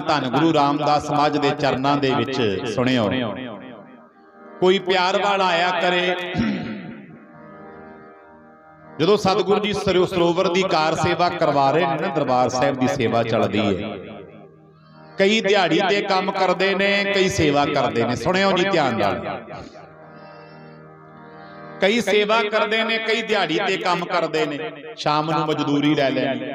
ਧੰਨ ਗੁਰੂ ਰਾਮਦਾਸ ਮੱਝ ਦੇ ਚਰਨਾਂ ਦੇ ਵਿੱਚ ਸੁਣਿਓ। ਕੋਈ ਪਿਆਰ ਵਾਲਾ ਆਇਆ ਕਰੇ। ਜਦੋਂ ਸਤਿਗੁਰੂ ਜੀ ਸਰੋ- ਸਰੋਵਰ ਦੀ ਕਾਰ ਸੇਵਾ ਕਰਵਾ ਰਹੇ ਨੇ ਨਾ ਦਰਬਾਰ ਸਾਹਿਬ ਦੀ ਸੇਵਾ ਚੱਲਦੀ ਹੈ। ਕਈ ਦਿਹਾੜੀ ਤੇ ਕੰਮ ਕਰਦੇ ਨੇ ਕਈ ਸੇਵਾ ਕਰਦੇ ਨੇ। ਸੁਣਿਓ ਜੀ ਧਿਆਨ ਨਾਲ। ਕਈ ਸੇਵਾ ਕਰਦੇ ਨੇ ਕਈ ਦਿਹਾੜੀ ਤੇ ਕੰਮ ਕਰਦੇ ਨੇ। ਸ਼ਾਮ ਨੂੰ ਮਜ਼ਦੂਰੀ ਲੈ ਲੈਣੀ।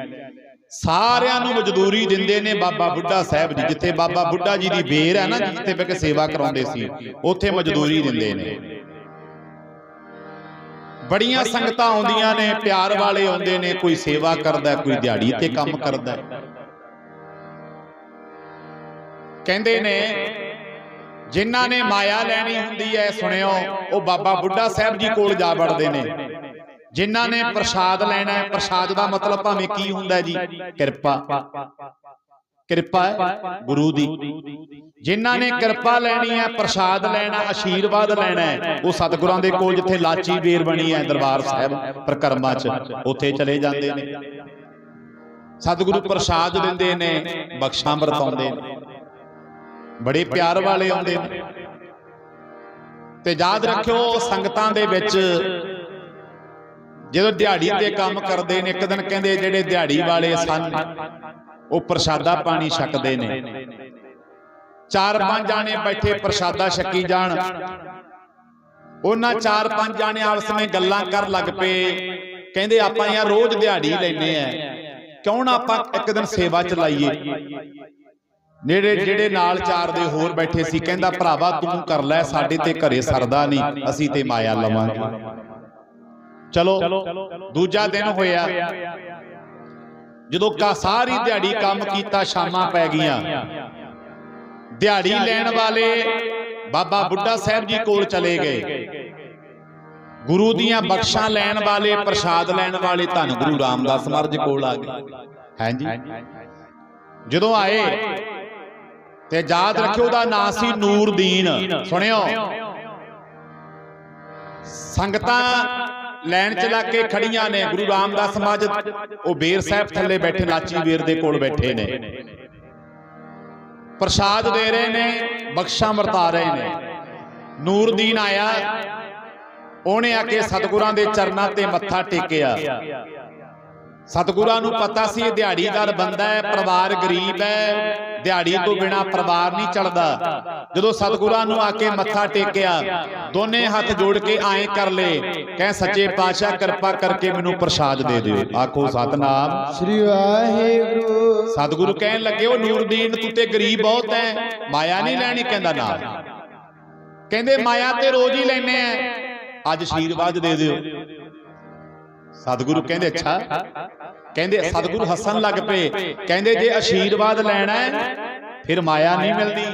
ਸਾਰਿਆਂ ਨੂੰ ਮਜ਼ਦੂਰੀ ਦਿੰਦੇ ਨੇ ਬਾਬਾ ਬੁੱਢਾ ਸਾਹਿਬ ਜੀ, ਜਿੱਥੇ ਬਾਬਾ ਬੁੱਢਾ ਜੀ ਦੀ ਬੇਰ ਹੈ ਨਾ ਜਿੱਥੇ ਬੈ ਕੇ ਸੇਵਾ ਕਰਾਉਂਦੇ ਸੀ, ਉੱਥੇ ਮਜ਼ਦੂਰੀ ਦਿੰਦੇ ਨੇ। ਬੜੀਆਂ ਸੰਗਤਾਂ ਆਉਂਦੀਆਂ ਨੇ, ਪਿਆਰ ਵਾਲੇ ਆਉਂਦੇ ਨੇ, ਕੋਈ ਸੇਵਾ ਕਰਦਾ, ਕੋਈ ਦਿਹਾੜੀ ਤੇ ਕੰਮ ਕਰਦਾ। ਕਹਿੰਦੇ ਨੇ, ਜਿਨ੍ਹਾਂ ਨੇ ਮਾਇਆ ਲੈਣੀ ਹੁੰਦੀ ਹੈ ਸੁਣਿਓ, ਉਹ ਬਾਬਾ ਬੁੱਢਾ ਸਾਹਿਬ ਜੀ ਕੋਲ ਜਾ ਵੜਦੇ ਨੇ। ਜਿਨ੍ਹਾਂ ਨੇ ਪ੍ਰਸ਼ਾਦ ਲੈਣਾ ਹੈ ਪ੍ਰਸ਼ਾਦ ਦਾ ਮਤਲਬ ਭਾਵੇਂ ਕੀ ਹੁੰਦਾ ਜੀ ਕਿਰਪਾ। ਕਿਰਪਾ ਹੈ। ਗੁਰੂ ਦੀ। ਜਿਨ੍ਹਾਂ ਨੇ ਕਿਰਪਾ ਲੈਣੀ ਹੈ ਪ੍ਰਸ਼ਾਦ ਲੈਣਾ ਆਸ਼ੀਰਵਾਦ ਲੈਣਾ ਹੈ ਉਹ ਸਤਿਗੁਰਾਂ ਦੇ ਕੋਲ ਜਿੱਥੇ ਲਾਚੀ ਬੇਰ ਬਣੀ ਹੈ ਦਰਬਾਰ ਸਾਹਿਬ ਪ੍ਰਕਰਮਾ 'ਚ ਉੱਥੇ ਚਲੇ ਜਾਂਦੇ ਨੇ। ਸਤਿਗੁਰੂ ਪ੍ਰਸ਼ਾਦ ਦਿੰਦੇ ਨੇ ਬਖਸ਼ਾਂ ਵਰਤਾਉਂਦੇ ਨੇ। ਬੜੇ ਪਿਆਰ ਵਾਲੇ ਆਉਂਦੇ ਨੇ। ਤੇ ਯਾਦ ਰੱਖਿਓ ਸੰਗਤਾਂ ਦੇ ਵਿੱਚ ਜਦੋਂ ਦਿਹਾੜੀ ਤੇ ਕੰਮ ਕਰਦੇ ਨੇ, ਇੱਕ ਦਿਨ ਕਹਿੰਦੇ ਜਿਹੜੇ ਦਿਹਾੜੀ ਵਾਲੇ ਸਨ, ਉਹ ਪ੍ਰਸ਼ਾਦਾ ਪਾਣੀ ਛਕਦੇ ਨੇ। ਚਾਰ ਪੰਜ ਜਾਣੇ ਬੈਠੇ ਪ੍ਰਸ਼ਾਦਾ ਛਕੀ ਜਾਣ। ਉਹਨਾਂ ਚਾਰ ਪੰਜ ਜਾਣੇ ਆਪਸ ਵਿੱਚ ਗੱਲਾਂ ਕਰਨ ਲੱਗ ਪਏ। ਕਹਿੰਦੇ, ਆਪਾਂ ਯਾਰ ਰੋਜ਼ ਦਿਹਾੜੀ ਲੈਨੇ ਆ। ਕਿਉਂ ਨਾ ਆਪਾਂ ਇੱਕ ਦਿਨ ਸੇਵਾ ਚ ਲਾਈਏ ਨੇੜੇ ਜਿਹੜੇ ਨਾਲ ਚਾਰ ਦੇ ਹੋਰ ਬੈਠੇ ਸੀ, ਕਹਿੰਦਾ, ਭਰਾਵਾ, ਤੂੰ ਕਰ ਲੈ, ਸਾਡੇ ਤੇ ਘਰੇ ਸਰਦਾ ਨਹੀਂ, ਅਸੀਂ ਤੇ ਮਾਇਆ ਲਵਾਂਗੇ। ਚਲੋ ਦੂਜਾ ਦਿਨ ਹੋਇਆ। ਜਦੋਂ ਕਾ ਸਾਰੀ ਦਿਹਾੜੀ ਕੰਮ ਕੀਤਾ ਸ਼ਾਮਾਂ ਪੈ ਗਈਆਂ। ਦਿਹਾੜੀ ਲੈਣ ਵਾਲੇ ਬਾਬਾ ਬੁੱਢਾ ਸਾਹਿਬ ਜੀ ਕੋਲ ਚਲੇ ਗਏ। ਗੁਰੂ ਦੀਆਂ ਬਖਸ਼ਾਂ ਲੈਣ ਵਾਲੇ ਪ੍ਰਸ਼ਾਦ ਲੈਣ ਵਾਲੇ ਧੰਨ ਗੁਰੂ ਰਾਮਦਾਸ ਮਹਾਰਾਜ ਕੋਲ ਆ ਗਏ। ਹਾਂਜੀ। ਜਦੋਂ ਆਏ ਤੇ ਯਾਦ ਰੱਖਿਓ ਉਹਦਾ ਨਾਂ ਸੀ ਨੂਰਦੀਨ। ਸੁਣਿਓ। ਸੰਗਤਾਂ ਲੈਣ ਚ ਕੇ ਖੜੀਆਂ ਨੇ, ਗੁਰੂ ਰਾਮਦਾਸ ਮਹਾਰਾਜ ਉਹ ਬੇਰ ਸਾਹਿਬ ਥੱਲੇ ਬੈਠੇ, ਲਾਚੀ ਬੇਰ ਦੇ ਕੋਲ ਬੈਠੇ ਨੇ। ਪ੍ਰਸ਼ਾਦ ਦੇ ਰਹੇ ਨੇ, ਬਖਸ਼ਾਂ ਵਰਤਾ ਰਹੇ ਨੇ। ਨੂਰਦੀਨ ਆਇਆ, ਉਹਨੇ ਆ ਕੇ ਸਤਿਗੁਰਾਂ ਦੇ ਚਰਨਾਂ ਤੇ ਮੱਥਾ ਟੇਕਿਆ। ਸਤਿਗੁਰਾਂ ਨੂੰ ਪਤਾ ਸੀ ਇਹ ਦਿਹਾੜੀਦਾਰ ਬੰਦਾ ਹੈ ਪਰਿਵਾਰ ਗਰੀਬ ਹੈ ਦਿਹਾੜੀ ਤੋਂ ਬਿਨਾ ਪਰਿਵਾਰ ਨਹੀਂ ਚੱਲਦਾ। ਜਦੋਂ ਸਤਿਗੁਰਾਂ ਨੂੰ ਆ ਕੇ ਮੱਥਾ ਟੇਕਿਆ ਦੋਨੇ ਹੱਥ ਜੋੜ ਕੇ ਐਂ ਕਰ ਲੇ। ਕਹਿ ਸੱਚੇ ਪਾਤਸ਼ਾਹ ਕਿਰਪਾ ਕਰਕੇ ਮੈਨੂੰ ਪ੍ਰਸ਼ਾਦ ਦੇ ਦਿਓ। ਆਖੋ ਸਤਨਾਮ। ਸ੍ਰੀ ਵਾਹਿਗੁਰੂ। ਸਤਿਗੁਰੂ ਕਹਿਣ ਲੱਗੇ ਉਹ ਨੂਰਦੀਨ ਤੂੰ ਤੇ ਗਰੀਬ ਬਹੁਤ ਹੈ। ਮਾਇਆ ਨਹੀਂ ਲੈਣੀ ਕਹਿੰਦਾ ਨਾ ਕਹਿੰਦੇ ਮਾਇਆ ਤੇ ਰੋਜ਼ ਹੀ ਲੈਨੇ ਆ। ਅੱਜ ਆਸ਼ੀਰਵਾਦ ਦੇ ਦਿਓ। ਸਤਿਗੁਰੂ ਕਹਿੰਦੇ ਅੱਛਾ? ਕਹਿੰਦੇ ਸਤਿਗੁਰੂ ਹੱਸਣ ਲੱਗ ਪਏ। ਕਹਿੰਦੇ ਜੇ ਆਸ਼ੀਰਵਾਦ ਲੈਣਾ ਫਿਰ ਮਾਇਆ ਨਹੀਂ ਮਿਲਦੀ।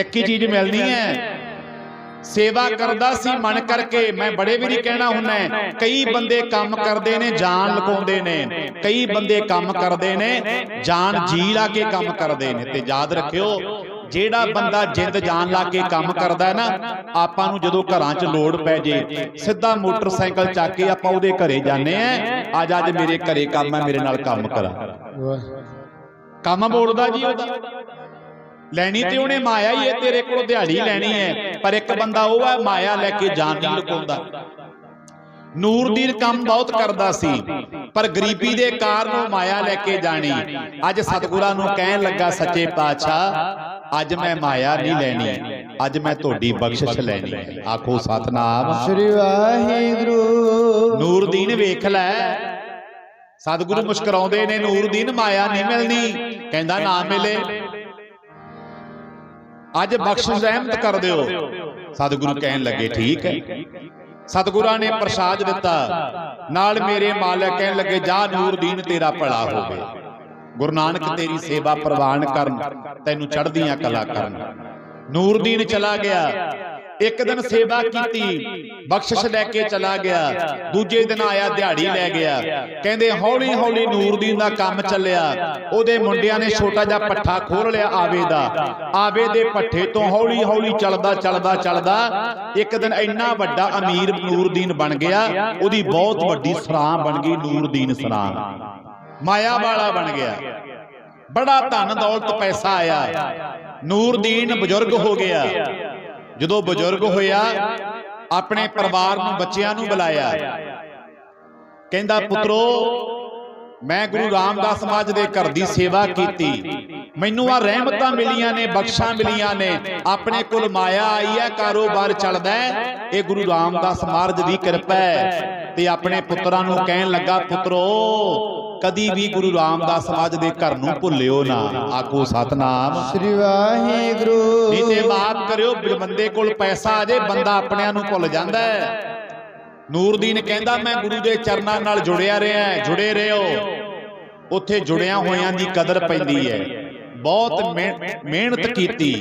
ਇੱਕ ਹੀ ਚੀਜ਼ ਮਿਲਣੀ ਹੈ। ਸੇਵਾ ਕਰਦਾ ਸੀ ਮਨ ਕਰਕੇ। ਮੈਂ ਬੜੇ ਵੀਰੀ ਕਹਿਣਾ ਹੁੰਨਾ ਕਈ ਬੰਦੇ ਕੰਮ ਕਰਦੇ ਨੇ ਜਾਨ ਲਕਾਉਂਦੇ ਨੇ। ਕਈ ਬੰਦੇ ਕੰਮ ਕਰਦੇ ਨੇ ਜਾਨ ਜੀ ਲਾ ਕੇ ਕੰਮ ਕਰਦੇ ਨੇ। ਤੇ ਯਾਦ ਰੱਖਿਓ। ਜਿਹੜਾ ਬੰਦਾ ਜਿੰਦ ਜਾਨ ਲਾ ਕੇ ਕੰਮ ਕਰਦਾ ਹੈ ਨਾ ਆਪਾਂ ਨੂੰ ਜਦੋਂ ਘਰਾਂ 'ਚ ਲੋੜ ਪੈ ਜੇ ਸਿੱਧਾ ਮੋਟਰਸਾਈਕਲ ਚੱਕ ਕੇ ਆਪਾਂ ਉਹਦੇ ਘਰੇ ਜਾਂਦੇ ਆ ਅੱਜ ਅੱਜ ਮੇਰੇ ਘਰੇ ਕੰਮ ਹੈ ਮੇਰੇ ਨਾਲ ਕੰਮ ਕਰਾ। ਕੰਮ ਮੋੜਦਾ ਜੀ ਉਹਦਾ। ਲੈਣੀ ਤੇ ਉਹਨੇ ਮਾਇਆ ਹੀ ਹੈ ਤੇਰੇ ਕੋਲ ਦਿਹਾੜੀ ਲੈਣੀ ਹੈ ਪਰ ਇੱਕ ਬੰਦਾ ਉਹ ਹੈ ਮਾਇਆ ਲੈ ਕੇ ਜਾਨ ਨਹੀਂ ਲੁਕਾਉਂਦਾ। ਨੂਰਦੀਨ ਕੰਮ ਬਹੁਤ ਕਰਦਾ ਸੀ ਪਰ ਗਰੀਬੀ ਦੇ ਕਾਰਨ ਉਹ ਮਾਇਆ ਲੈ ਕੇ ਜਾਣੀ। ਅੱਜ ਸਤਿਗੁਰਾਂ ਨੂੰ ਕਹਿਣ ਲੱਗਾ ਸੱਚੇ ਪਾਤਸ਼ਾਹ ਅੱਜ ਮੈਂ ਮਾਇਆ ਨਹੀਂ ਲੈਣੀ। ਅੱਜ ਮੈਂ ਤੁਹਾਡੀ ਬਖਸ਼ਿਸ਼ ਲੈਣੀ। ਹੈ ਆਖੋ ਸਤਨਾਮ। ਸ੍ਰੀ ਵਾਹਿਗੁਰੂ। ਨੂਰਦੀਨ ਵੇਖ ਲੈ। ਸਤਿਗੁਰੂ ਮੁਸਕਰਾਉਂਦੇ ਨੇ ਨੂਰਦੀਨ ਮਾਇਆ ਨਹੀਂ ਮਿਲਣੀ। ਕਹਿੰਦਾ ਨਾ ਮਿਲੇ। ਅੱਜ ਬਖਸ਼ਿਸ਼ ਰਹਿਮਤ ਕਰ ਦਿਓ। ਸਤਿਗੁਰੂ ਕਹਿਣ ਲੱਗੇ ਠੀਕ ਹੈ। ਸਤਿਗੁਰਾਂ ਨੇ ਪ੍ਰਸਾਦ ਦਿੱਤਾ। ਨਾਲ ਮੇਰੇ ਮਾਲਕ ਕਹਿਣ ਲੱਗੇ ਜਾ ਨੂਰਦੀਨ ਤੇਰਾ ਭਲਾ ਹੋਵੇ। ਗੁਰੂ ਨਾਨਕ ਤੇਰੀ ਸੇਵਾ ਪ੍ਰਵਾਨ ਕਰਨ ਤੈਨੂੰ ਚੜ੍ਹਦੀਆਂ ਕਲਾ ਕਰਨ। ਨੂਰਦੀਨ ਚਲਾ ਗਿਆ। ਇੱਕ ਦਿਨ ਸੇਵਾ ਕੀਤੀ ਬਖਸ਼ਿਸ਼ ਲੈ ਕੇ ਚਲਾ ਗਿਆ। ਦੂਜੇ ਦਿਨ ਆਇਆ ਦਿਹਾੜੀ ਲੈ ਗਿਆ। ਕਹਿੰਦੇ ਹੌਲੀ ਹੌਲੀ ਨੂਰਦੀਨ ਦਾ ਕੰਮ ਚੱਲਿਆ। ਉਹਦੇ ਮੁੰਡਿਆਂ ਨੇ ਛੋਟਾ ਜਿਹਾ ਪੱਠਾ ਖੋਲ ਲਿਆ ਆਵੇ ਦਾ। ਆਵੇ ਦੇ। ਪੱਠੇ ਤੋਂ ਹੌਲੀ ਹੌਲੀ ਚੱਲਦਾ ਚੱਲਦਾ ਚੱਲਦਾ ਇੱਕ ਦਿਨ ਇੰਨਾ ਵੱਡਾ ਅਮੀਰ ਨੂਰਦੀਨ ਬਣ ਗਿਆ। ਉਹਦੀ ਬਹੁਤ ਵੱਡੀ ਸਰਾਂ ਬਣ ਗਈ ਨੂਰਦੀਨ ਸਰਾਂ। ਮਾਇਆ ਵਾਲਾ ਬਣ ਗਿਆ। ਬੜਾ ਧਨ ਦੌਲਤ ਪੈਸਾ ਆਇਆ। ਨੂਰਦੀਨ ਬਜ਼ੁਰਗ ਹੋ ਗਿਆ। ਜਦੋਂ ਬਜ਼ੁਰਗ ਹੋਇਆ, ਆਪਣੇ ਪਰਿਵਾਰ ਨੂੰ, ਬੱਚਿਆਂ ਨੂੰ ਬੁਲਾਇਆ। ਕਹਿੰਦਾ, ਪੁੱਤਰੋ, ਮੈਂ ਗੁਰੂ ਰਾਮਦਾਸ ਮਹਾਰਾਜ ਦੇ ਘਰ ਦੀ ਸੇਵਾ ਕੀਤੀ। ਮੈਨੂੰ ਆ ਰਹਿਮਤਾਂ ਮਿਲੀਆਂ ਨੇ, ਬਖਸ਼ਾਂ ਮਿਲੀਆਂ ਨੇ। ਆਪਣੇ ਕੋਲ ਮਾਇਆ ਆਈ ਹੈ ਕਾਰੋਬਾਰ ਚੱਲਦਾ ਹੈ। ਇਹ ਗੁਰੂ ਰਾਮਦਾਸ ਮਹਾਰਾਜ ਦੀ ਕਿਰਪਾ ਹੈ। ਤੇ ਆਪਣੇ ਪੁੱਤਰਾਂ ਨੂੰ ਕਹਿਣ ਲੱਗਾ, ਪੁੱਤਰੋ ਕਦੀ ਵੀ ਗੁਰੂ ਰਾਮਦਾਸ ਮਹਾਰਾਜ ਦੇ ਘਰ ਨੂੰ ਭੁੱਲਿਓ ਨਾ। ਆਖੋ ਸਤਨਾਮ। ਸ੍ਰੀ ਵਾਹਿਗੁਰੂ। ਨਹੀਂ ਤੇ ਮਾਫ ਕਰਿਓ ਬੰਦੇ ਕੋਲ ਪੈਸਾ ਆ ਜੇ ਬੰਦਾ ਆਪਣਿਆਂ ਨੂੰ ਭੁੱਲ ਜਾਂਦਾ ਹੈ। ਨੂਰਦੀਨ ਕਹਿੰਦਾ ਮੈਂ ਗੁਰੂ ਦੇ ਚਰਨਾਂ ਨਾਲ ਜੁੜਿਆ ਰਿਹਾ ਜੁੜੇ ਰਹੋ। ਉੱਥੇ ਜੁੜਿਆਂ ਹੋਇਆਂ ਦੀ ਕਦਰ ਪੈਂਦੀ ਹੈ। ਬਹੁਤ ਮਿਹ- ਮਿਹਨਤ ਕੀਤੀ।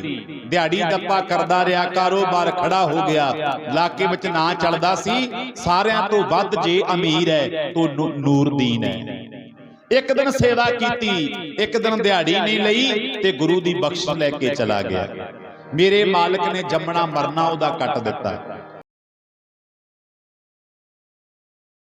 ਦਿਹਾੜੀ ਦੱਪਾ ਕਰਦਾ ਰਿਹਾ ਕਾਰੋਬਾਰ ਖੜਾ ਹੋ ਗਿਆ। ਇਲਾਕੇ ਵਿੱਚ ਨਾਂ ਚੱਲਦਾ ਸੀ ਸਾਰਿਆਂ ਤੋਂ ਵੱਧ ਜੇ ਅਮੀਰ ਹੈ ਤੋ ਨੂਰਦੀਨ ਹੈ। ਇੱਕ ਦਿਨ ਸੇਵਾ ਕੀਤੀ ਇੱਕ ਦਿਨ ਦਿਹਾੜੀ ਨਹੀਂ ਲਈ ਤੇ ਗੁਰੂ ਦੀ ਬਖਸ਼ਿਸ਼ ਲੈ ਕੇ ਚਲਾ ਗਿਆ। ਮੇਰੇ ਮਾਲਕ ਨੇ ਜੰਮਣਾ ਮਰਨਾ ਉਹਦਾ ਕੱਟ ਦਿੱਤਾ।